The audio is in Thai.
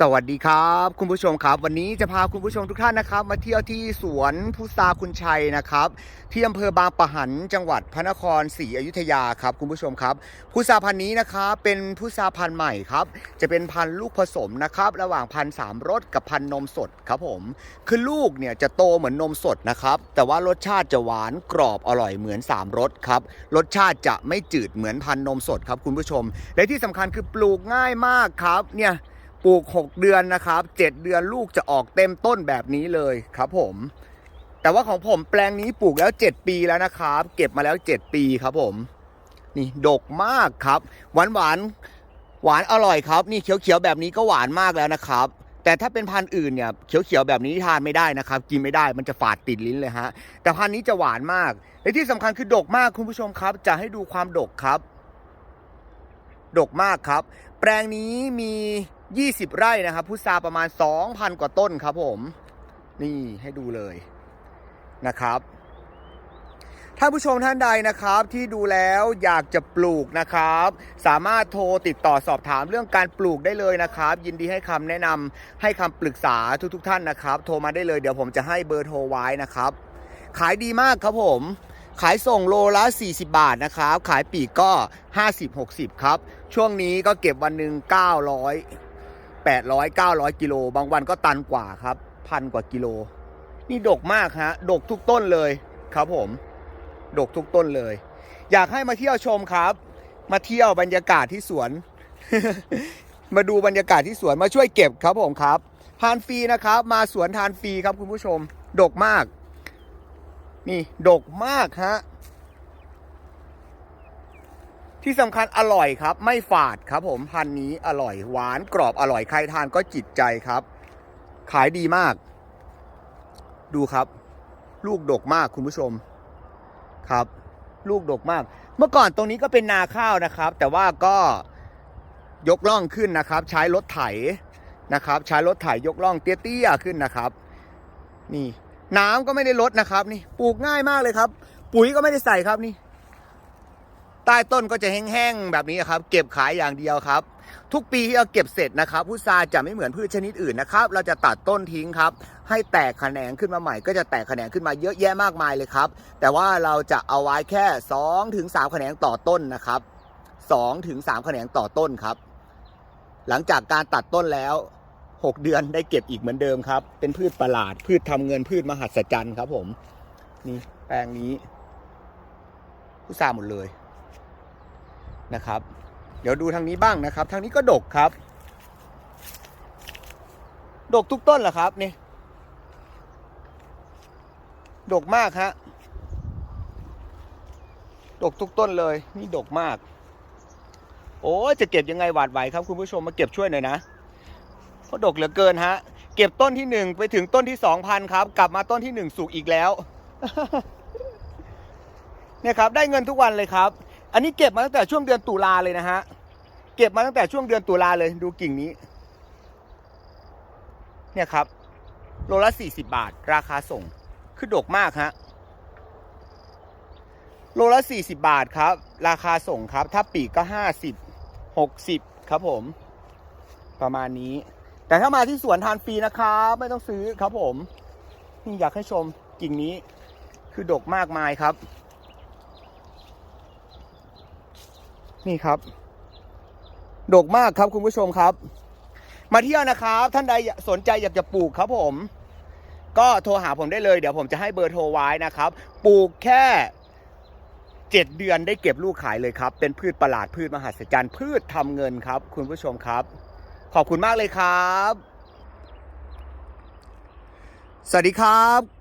สวัสดีครับ คุณผู้ชมครับ วันนี้จะพาคุณผู้ชมทุกท่านนะครับ มาเที่ยวที่สวนพุทราคุณชัยนะครับ ที่อำเภอบางปะหันจังหวัดพระนครศรีอยุธยาครับ คุณผู้ชมครับพุทราพันธุ์นี้นะครับเป็นพุทราพันธุ์ใหม่ครับ จะเป็นพันธุ์ลูกผสมนะครับ ระหว่างพันธุ์สามรสกับพันธุ์นมสดครับผม คือลูกเนี่ยจะโตเหมือนนมสดนะครับ แต่ว่ารสชาติจะหวานกรอบอร่อยเหมือน3รสครับรสชาติจะไม่จืดเหมือนพันธุ์นมสดครับคุณผู้ชม และที่สำคัญคือปลูกง่ายมากครับเนี่ย ปลูก 6 เดือนนะครับ 7 เดือนลูกจะออกเต็มต้นแบบนี้เลยครับผม แต่ว่าของผมแปลงนี้ปลูกแล้ว 7 ปีแล้วนะครับ เก็บมาแล้ว 7 ปีครับผม นี่ดกมากครับ หวานหวานหวานอร่อยครับ นี่เขียวๆแบบนี้ก็หวานมากแล้วนะครับ แต่ถ้าเป็นพันธุ์อื่นเนี่ยเขียวๆแบบนี้ทานไม่ได้นะครับ กินไม่ได้มันจะฝาดติดลิ้นเลยฮะ แต่พันธุ์นี้จะหวานมาก และที่สำคัญคือดกมากคุณผู้ชมครับ จะให้ดูความดกครับ ดกมากครับ แปลงนี้มี 20 ไร่นะครับพุทราประมาณ 2,000 กว่าต้นครับผมนี่ให้ดูเลยนะครับถ้านผู้ชมท่านใดนะครับที่ดูแล้วอยากจะปลูกนะครับ สามารถโทรติดต่อสอบถามเรื่องการปลูกได้เลยนะครับ ยินดีให้คำแนะนำให้คำปรึกษาทุกทท่านนะครับ โทรมาได้เลยเดี๋ยวผมจะให้เบอร์โทรไว้นะครับ ขายดีมากครับผม ขายส่งโลละ 40 บาทนะครับ ขายปีกก็ 50-60 ครับ ช่วงนี้ก็เก็บวันหนึ่ง900 800 900 กิโล บางวันก็ตันกว่าครับพันกว่ากิโล นี่ดกมากฮะ ดกทุกต้นเลยครับผม ดกทุกต้นเลย อยากให้มาเที่ยวชมครับ มาเที่ยวบรรยากาศที่สวน มาดูบรรยากาศที่สวนมาช่วยเก็บครับผมครับ ทานฟรีนะครับ มาสวนทานฟรีครับคุณผู้ชม ดกมาก นี่ ดกมากฮะ ที่สำคัญอร่อยครับ ไม่ฝาดครับผมพันนี้อร่อยหวานกรอบอร่อยใครทานก็จิตใจครับ ขายดีมาก ดูครับ ลูกดกมากคุณผู้ชมครับ ลูกดกมาก เมื่อก่อนตรงนี้ก็เป็นนาข้าวนะครับ แต่ว่าก็ยกล่องขึ้นนะครับ ใช้รถไถนะครับ ใช้รถไถยกล่องเตี้ยๆขึ้นนะครับ นี่ น้ำก็ไม่ได้ลดนะครับ นี่ปลูกง่ายมากเลยครับ ปุ๋ยก็ไม่ได้ใส่ครับนี่ ใต้ต้นก็จะแห้งๆแบบนี้ครับ เก็บขายอย่างเดียวครับ ทุกปีที่เราเก็บเสร็จนะครับพุทราจะไม่เหมือนพืชชนิดอื่นนะครับ เราจะตัดต้นทิ้งครับ ให้แตกแขนงขึ้นมาใหม่ ก็จะแตกแขนงขึ้นมาเยอะแยะมากมายเลยครับ แต่ว่าเราจะเอาไว้แค่2ถึง3แขนงต่อต้นนะครับ2ถึง3แขนงต่อต้นครับ หลังจากการตัดต้นแล้ว 6 เดือนได้เก็บอีกเหมือนเดิมครับ เป็นพืชประหลาด พืชทำเงินพืชมหัศจรรย์ครับผม นี่แปลงนี้พุทราหมดเลย นะครับ เดี๋ยวดูทางนี้บ้างนะครับ ทางนี้ก็ดกครับ ดกทุกต้นเหรอครับนี่ดกมากฮะดกทุกต้นเลยนี่ดกมาก โอ้จะเก็บยังไงหวาดไหวครับคุณผู้ชมมาเก็บช่วยหน่อยนะเพราะดกเหลือเกินฮะ เก็บต้นที่หนึ่งไปถึงต้นที่สองพันครับ กลับมาต้นที่หนึ่งสุกอีกแล้วเนี่ยครับ ได้เงินทุกวันเลยครับ อันนี้เก็บมาตั้งแต่ช่วงเดือนตุลาเลยนะฮะ เก็บมาตั้งแต่ช่วงเดือนตุลาเลยดูกิ่งนี้ เนี่ยครับ โลละสี่สิบาท ราคาส่ง คือดกมากฮะ โลละสี่สิบาทครับ ราคาส่งครับ ถ้าปีกก็ห้าสิบหกสิบครับผม ประมาณนี้ แต่ถ้ามาที่สวนทานฟรีนะครับ ไม่ต้องซื้อครับผม นี่อยากให้ชมกิ่งนี้ คือดกมากมายครับ นี่ครับ ดกมากครับคุณผู้ชมครับ มาเที่ยวนะครับ ท่านใดสนใจอยากจะปลูกครับผม ก็โทรหาผมได้เลย เดี๋ยวผมจะให้เบอร์โทรไว้นะครับ ปลูกแค่เจ็ดเดือนได้เก็บลูกขายเลยครับ เป็นพืชประหลาดพืชมหัศจรรย์พืชทำเงินครับ คุณผู้ชมครับ ขอบคุณมากเลยครับ สวัสดีครับ